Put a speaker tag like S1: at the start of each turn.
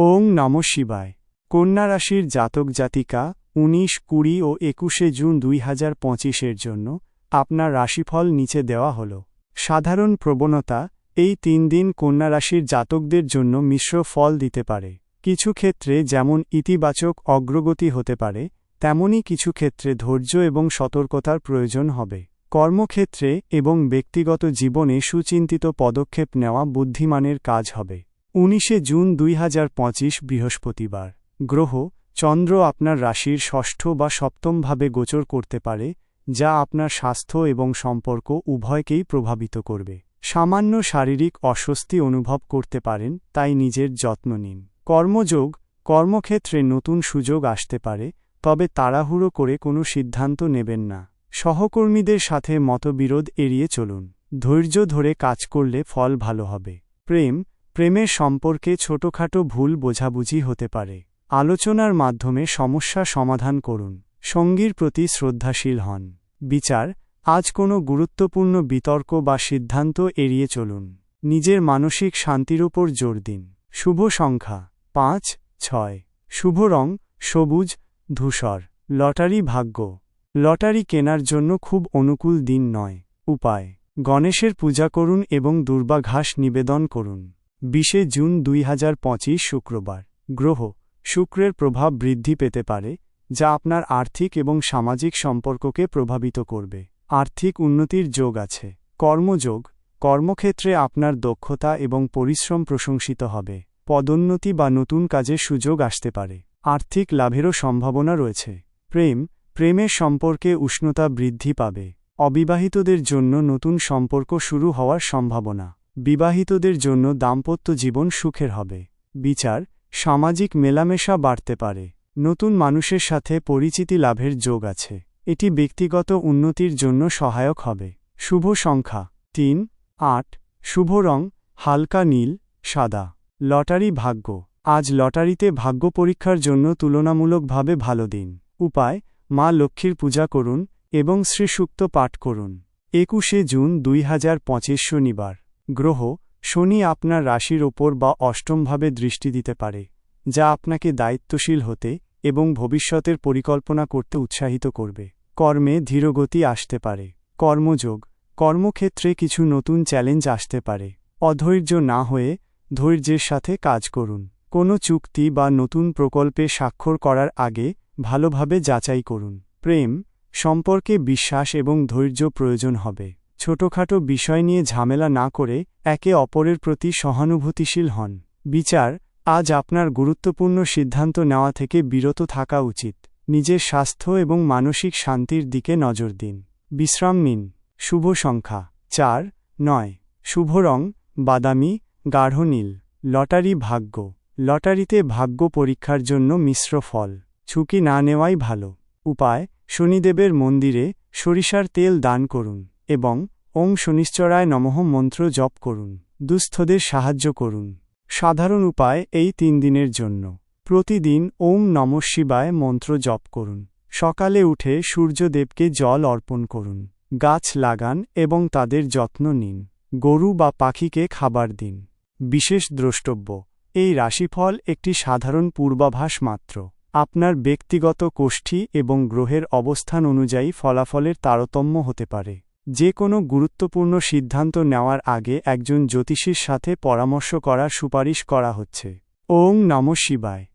S1: ওং নম শিবায়। কন্যা রাশির জাতক জাতিকা, উনিশ, কুড়ি ও একুশে জুন দুই হাজার পঁচিশের জন্য আপনার রাশিফল নিচে দেওয়া হল। সাধারণ প্রবণতা, এই তিন দিন কন্যা রাশির জাতকদের জন্য মিশ্র ফল দিতে পারে। কিছু ক্ষেত্রে যেমন ইতিবাচক অগ্রগতি হতে পারে তেমনই কিছু ক্ষেত্রে ধৈর্য এবং সতর্কতার প্রয়োজন হবে। কর্মক্ষেত্রে এবং ব্যক্তিগত জীবনে সুচিন্তিত পদক্ষেপ নেওয়া বুদ্ধিমানের কাজ হবে। উনিশে জুন দুই হাজার পঁচিশ বৃহস্পতিবার। গ্রহ, চন্দ্র আপনার রাশির ষষ্ঠ বা সপ্তমভাবে গোচর করতে পারে, যা আপনার স্বাস্থ্য এবং সম্পর্ক উভয়কেই প্রভাবিত করবে। সামান্য শারীরিক অস্বস্তি অনুভব করতে পারেন, তাই নিজের যত্ন নিন। কর্মযোগ, কর্মক্ষেত্রে নতুন সুযোগ আসতে পারে, তবে তাড়াহুড়ো করে কোনো সিদ্ধান্ত নেবেন না। সহকর্মীদের সাথে মতবিরোধ এড়িয়ে চলুন। ধৈর্য ধরে কাজ করলে ফল ভালো হবে। প্রেম প্রেমের সম্পর্কে ছোটখাটো ভুল বোঝাবুঝি হতে পারে। আলোচনার মাধ্যমে সমস্যা সমাধান করুন। সঙ্গীর প্রতি শ্রদ্ধাশীল হন। বিচার, আজ কোনো গুরুত্বপূর্ণ বিতর্ক বা সিদ্ধান্ত এড়িয়ে চলুন। নিজের মানসিক শান্তির ওপর জোর দিন। শুভ সংখ্যা, পাঁচ, ছয়। শুভ রং, সবুজ, ধূসর। লটারি ভাগ্য। লটারি কেনার জন্য খুব অনুকূল দিন নয়। উপায়, গণেশের পূজা করুন এবং দুর্বাঘাস নিবেদন করুন। বিশে জুন দুই হাজার পঁচিশ শুক্রবার। গ্রহ, শুক্রের প্রভাব বৃদ্ধি পেতে পারে, যা আপনার আর্থিক এবং সামাজিক সম্পর্ককে প্রভাবিত করবে। আর্থিক উন্নতির যোগ আছে। কর্মযোগ, কর্মক্ষেত্রে আপনার দক্ষতা এবং পরিশ্রম প্রশংসিত হবে। পদোন্নতি বা নতুন কাজের সুযোগ আসতে পারে। আর্থিক লাভেরও সম্ভাবনা রয়েছে। প্রেম, প্রেমের সম্পর্কে উষ্ণতা বৃদ্ধি পাবে। অবিবাহিতদের জন্য নতুন সম্পর্ক শুরু হওয়ার সম্ভাবনা। বিবাহিতদের জন্য দাম্পত্য জীবন সুখের হবে। বিচার, সামাজিক মেলামেশা বাড়তে পারে। নতুন মানুষের সাথে পরিচিতি লাভের যোগ আছে। এটি ব্যক্তিগত উন্নতির জন্য সহায়ক হবে। শুভ সংখ্যা, তিন, আট, শুভ রং, হালকা নীল, সাদা। লটারি ভাগ্য, আজ লটারিতে ভাগ্য পরীক্ষার জন্য তুলনামূলকভাবে ভালো দিন। উপায়, মা লক্ষ্মীর পূজা করুন এবং শ্রীসুক্ত পাঠ করুন। একুশে জুন দুই হাজার পঁচিশ শনিবার। গ্রহ, শনি আপনার রাশির ওপর বা অষ্টমভাবে দৃষ্টি দিতে পারে, যা আপনাকে দায়িত্বশীল হতে এবং ভবিষ্যতের পরিকল্পনা করতে উৎসাহিত করবে। কর্মে ধীরগতি আসতে পারে। কর্মযোগ, কর্মক্ষেত্রে কিছু নতুন চ্যালেঞ্জ আসতে পারে। অধৈর্য না হয়ে ধৈর্যের সাথে কাজ করুন। কোনো চুক্তি বা নতুন প্রকল্পে স্বাক্ষর করার আগে ভালোভাবে যাচাই করুন। প্রেম, সম্পর্কে বিশ্বাস এবং ধৈর্য প্রয়োজন হবে। ছোটখাটো বিষয় নিয়ে ঝামেলা না করে একে অপরের প্রতি সহানুভূতিশীল হন। বিচার, আজ আপনার গুরুত্বপূর্ণ সিদ্ধান্ত নেওয়া থেকে বিরত থাকা উচিত। নিজের স্বাস্থ্য এবং মানসিক শান্তির দিকে নজর দিন। বিশ্রাম নিন। শুভ সংখ্যা। চার, নয়। শুভ রং, বাদামি, গাঢ় নীল। লটারি ভাগ্য। লটারিতে ভাগ্য পরীক্ষার জন্য মিশ্র ফল। ঝুঁকি না নেওয়াই ভালো। উপায়, শনিদেবের মন্দিরে সরিষার তেল দান করুন। এবং ওং শনিশ্চরায় নমঃ মন্ত্র জপ করুন, দুস্থদের সাহায্য করুন। সাধারণ উপায় এই তিন দিনের জন্য। প্রতিদিন ওম নম শিবায় মন্ত্র জপ করুন। সকালে উঠে সূর্যদেবকে জল অর্পণ করুন, গাছ লাগান এবং তাদের যত্ন নিন, গরু বা পাখিকে খাবার দিন। বিশেষ দ্রষ্টব্য, এই রাশিফল একটি সাধারণ পূর্বাভাস মাত্র। আপনার ব্যক্তিগত কোষ্ঠী এবং গ্রহের অবস্থান অনুযায়ী ফলাফলের তারতম্য হতে পারে। যে কোনো গুরুত্বপূর্ণ সিদ্ধান্ত নেওয়ার আগে একজন জ্যোতিষীর সাথে পরামর্শ করার সুপারিশ করা হচ্ছে। ওং নম শিবায়।